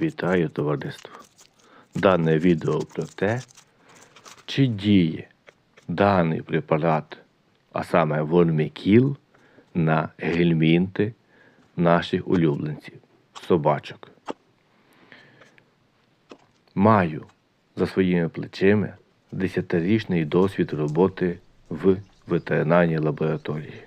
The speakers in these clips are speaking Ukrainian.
Вітаю товариство. Дане відео про те, чи діє даний препарат, а саме вольмікіл, на гельмінти наших улюбленців, собачок. Маю за своїми плечима десятирічний досвід роботи в ветеринарній лабораторії.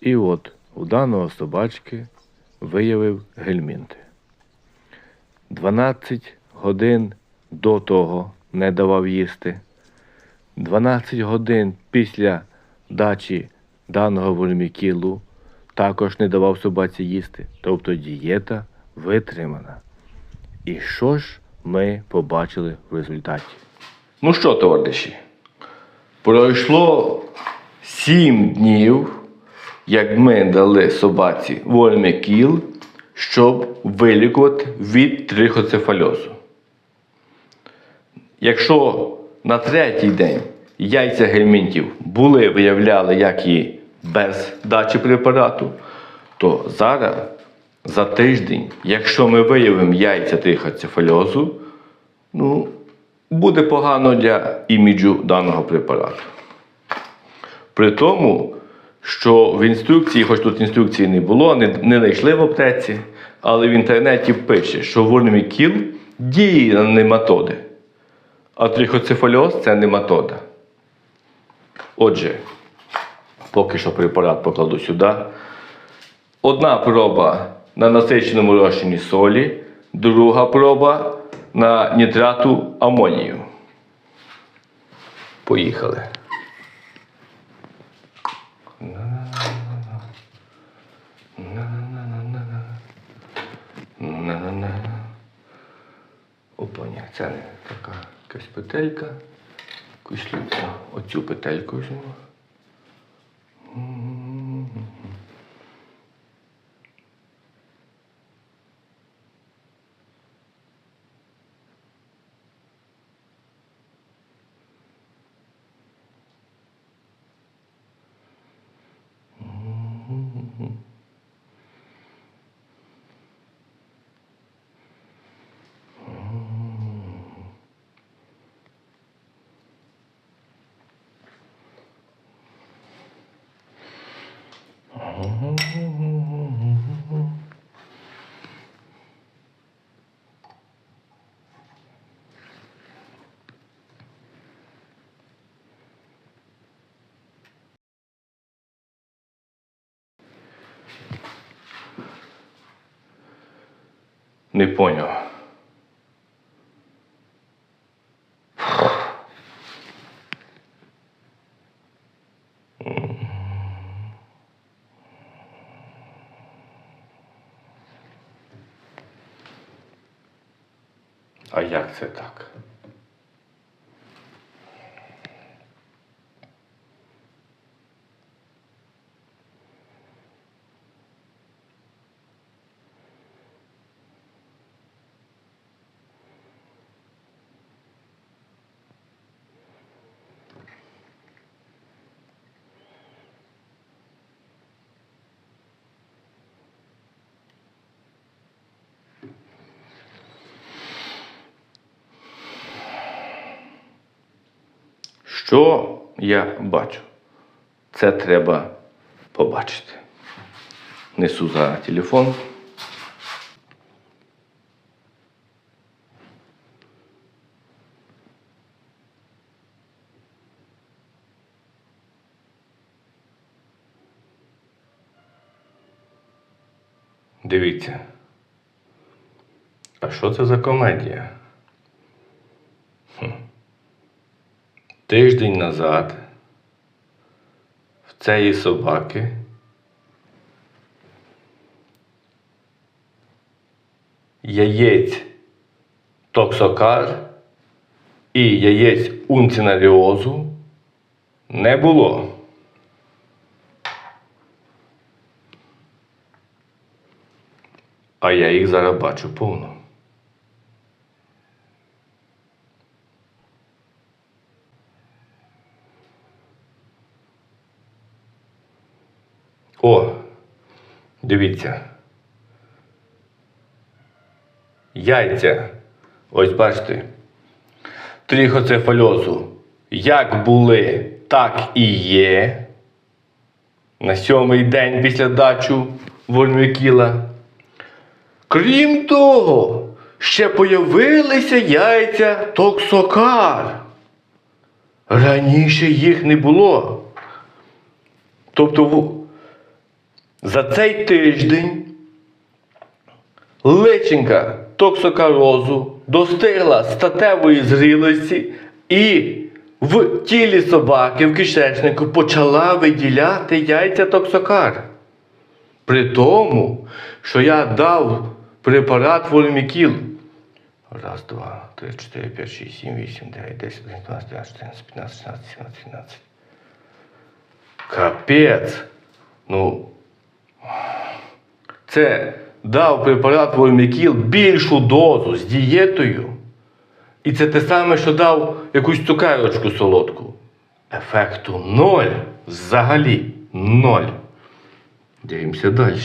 І от у даного собачки виявив гельмінти. 12 годин до того не давав їсти. 12 годин після дачі даного вольмікілу також не давав собаці їсти. Тобто дієта витримана. І що ж ми побачили в результаті? Ну що, товариші, пройшло сім днів, як ми дали собаці вольмекіл, щоб вилікувати від трихоцефальозу. Якщо на третій день яйця гельмінтів були, виявляли, як і без дачі препарату, то зараз за тиждень, якщо ми виявимо яйця трихоцефальозу, ну, буде погано для іміджу даного препарату. При тому, що в інструкції, хоч тут інструкції не було, не, не знайшли в аптеці, але в інтернеті пише, що вольмікіл діє на нематоди, а трихоцефальоз це нематода. Отже, поки що препарат покладу сюди. Одна проба на насиченому розчині солі, друга проба на нітрату амонію. Поїхали. Опа, ні, це така якась петелька. Якусь ліпку. Оцю петельку візьму. Не поняв. А як це так? Що я бачу? Це треба побачити. Несу зараз телефон. Дивіться. А що це за комедія? Тиждень назад в цієї собаки яєць токсокар і яєць унцинаріозу не було. А я їх зараз бачу повно. О, дивіться. яйця. Ось бачите. Трихоцефальозу. Як були, так і є. На сьомий день після дачу Вольмікіла. Крім того, ще появилися яйця токсокар. Раніше їх не було. Тобто за цей тиждень личинка токсокарозу достигла статевої зрілості і в тілі собаки в кишечнику почала виділяти яйця токсокар. При тому, що я дав препарат вольмікіл. Раз, два, три, чотири, п'ять, шість, сім, вісім, дев'ять, десять, дванадцять, чотирнадцять, п'ятнадцять, шістнадцять, сімнадцять, сімнадцять. Капець. Ну. Це дав препарат Вольмікіл більшу дозу з дієтою. І це те саме, що дав якусь цукарочку солодку. Ефекту ноль. Взагалі ноль. Дивимося далі.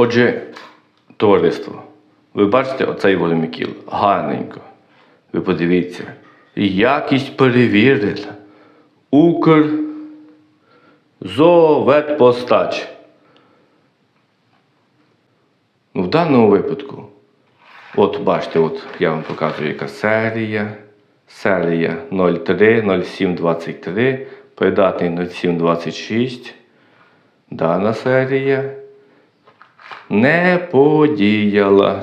Отже, товариство, ви бачите оцей волемікіл? Гарненько. Ви подивіться. Якість перевірена. Укр зооветпостач. Ну, в даному випадку, от бачите, от я вам показую, яка серія. Серія 03 0723, придатний 0726. Дана серія не подіяла.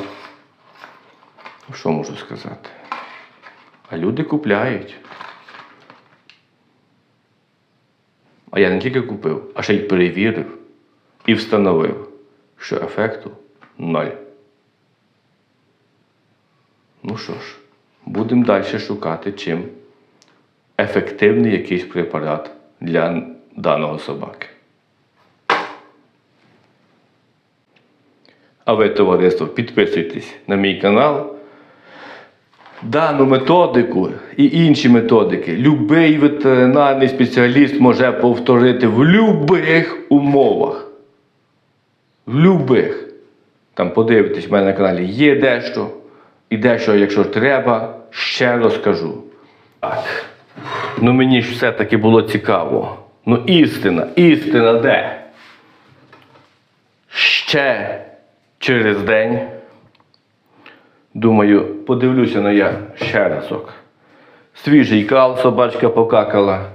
Ну, Що можу сказати? А люди купляють. А я не тільки купив, а ще й перевірив і встановив, що ефекту ноль. Ну що ж, будемо далі шукати, чим ефективний якийсь препарат для даного собаки. А ви, товариство, підписуйтесь на мій канал. Дану методику і інші методики любий ветеринарний спеціаліст може повторити в будь-яких умовах. В любих. Там подивитесь, в мене на каналі є дещо. І дещо, якщо треба, ще розкажу. Так. Ну мені ж все-таки було цікаво. Ну істина, істина де? Ще через день. Думаю, подивлюся на я ще разок. Свіжий кал, собачка покакала.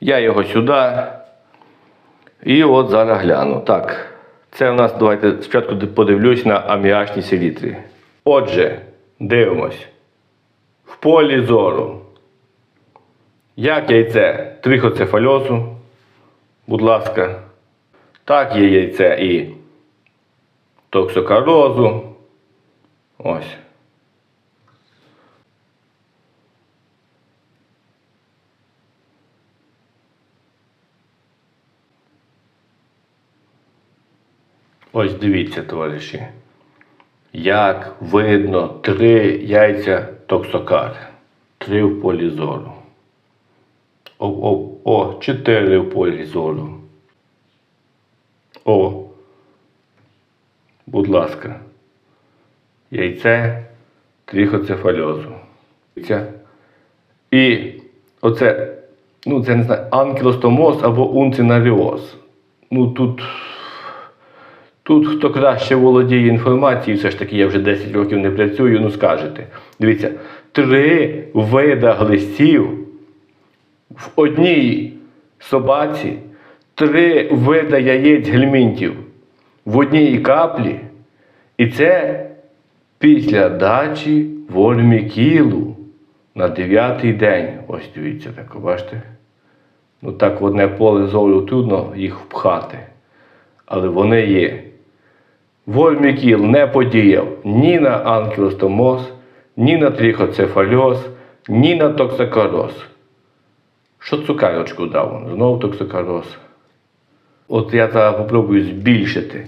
Я його сюди. І от зараз гляну. Так, це у нас, давайте спочатку подивлюсь на аміачні селітри. Отже, дивимось. В полі зору. Як яйце трихоцефальозу, будь ласка. Так є яйце і токсокарозу. Ось. Ось дивіться, товариші. Як видно три яйця токсокар. Три в полі зору. О, о, о, чотири в полі зору. О. Будь ласка. Яйце трихоцефальозу. Яйця. І оце, ну це не знаю, анкілостоmoз або унцинаріоз. Ну тут. Тут хто краще володіє інформацією, все ж таки я вже 10 років не працюю, ну скажете. Дивіться, три вида глистів в одній собаці, три вида яєць гельмінтів в одній каплі. І це після дачі вольмікілу на дев'ятий день. Ось дивіться, так, бачите. Ну так в одне поле зору трудно їх впхати. але вони є. Вольмікіл не подіяв ні на анкілостомоз, ні на трихоцефальоз, ні на токсикороз. Що цукерочку дав? Знову токсикороз. От я зараз попробую збільшити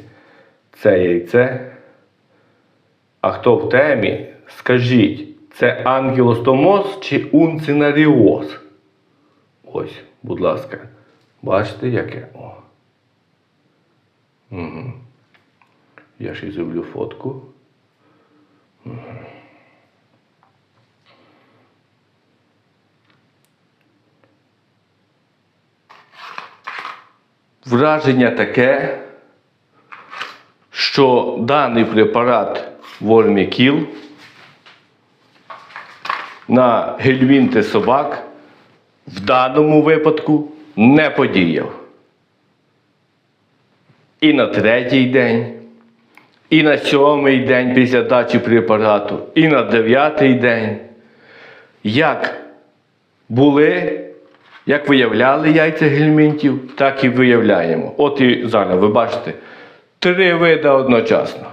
це яйце. А хто в темі, скажіть, це ангелостоноз чи унцинаріоз? Ось, будь ласка. Бачите, яке? О. Угу. Я ще зроблю фотку. Мгм. Враження таке, що даний препарат Вольмікіл на гельмінти собак в даному випадку не подіяв. І на третій день, і на сьомий день після дачі препарату, і на дев'ятий день. Як були, як виявляли яйця гельмінтів, так і виявляємо. От і зараз ви бачите три види одночасно.